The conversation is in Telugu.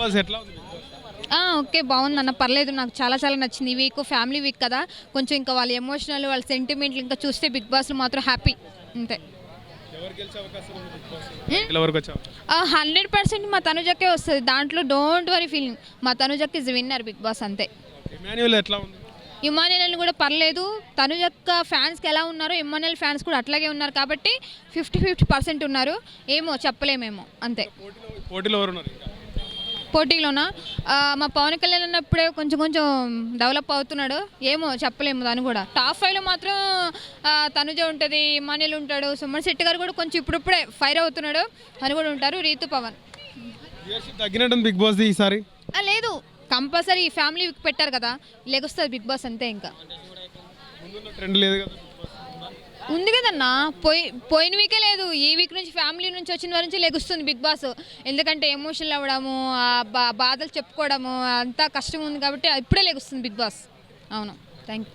బాస్ ఎట్లా ఉంది ఓకే బాగుంది అన్న పర్లేదు నాకు చాలా చాలా నచ్చింది. ఈ వీక్ ఫ్యామిలీ వీక్ కదా. కొంచెం ఇంకా వాళ్ళ ఎమోషనల్ వాళ్ళ సెంటిమెంట్లు ఇంకా చూస్తే బిగ్ బాస్ మాత్రం హ్యాపీ. అంతే? హండ్రెడ్ పర్సెంట్ మా తనుజకే వస్తుంది. దాంట్లో డోంట్ వరీ ఫీలింగ్. మా తనుజక్ ఇస్ విన్నర్ బిగ్ బాస్ అంతే. ఇమానియల్ కూడా పర్లేదు. తను యొక్క ఫ్యాన్స్కి ఎలా ఉన్నారో ఇమానియల్ ఫ్యాన్స్ కూడా అట్లాగే ఉన్నారు కాబట్టి ఫిఫ్టీ ఫిఫ్టీ పర్సెంట్ ఉన్నారు. ఏమో చెప్పలేమేమో. అంతే. పోటీలో ఎవరు ఉన్నారు పోటీలోనా? మా పవన్ కళ్యాణ్ అన్నప్పుడే కొంచెం కొంచెం డెవలప్ అవుతున్నాడు. ఏమో చెప్పలేము దాన్ని కూడా. టాప్ ఫైవ్లో మాత్రం తనుజ ఉంటుంది ఇమానియల్ ఉంటాడు సుమన్ శెట్టి గారు కూడా కొంచెం ఇప్పుడిప్పుడే ఫైర్ అవుతున్నాడు. అని కూడా ఉంటారు రీతు పవన్. బిగ్ బాస్ ఈసారి? లేదు. కంపల్సరీ ఫ్యామిలీ పెట్టారు కదా. లెగుస్తుంది బిగ్ బాస్ అంతే ఇంకా. ట్రెండ్ లేదు కదా. ఉంది కదన్నా. పోయి పోయిన వీకే లేదు. ఈ వీక్ నుంచి ఫ్యామిలీ నుంచి వచ్చిన వారి నుంచి లెగుస్తుంది బిగ్ బాస్. ఎందుకంటే ఎమోషనల్ అవ్వడము ఆ బా బాధలు చెప్పుకోవడము అంతా కష్టం ఉంది కాబట్టి ఇప్పుడే లెగుస్తుంది బిగ్ బాస్. అవును. Thank you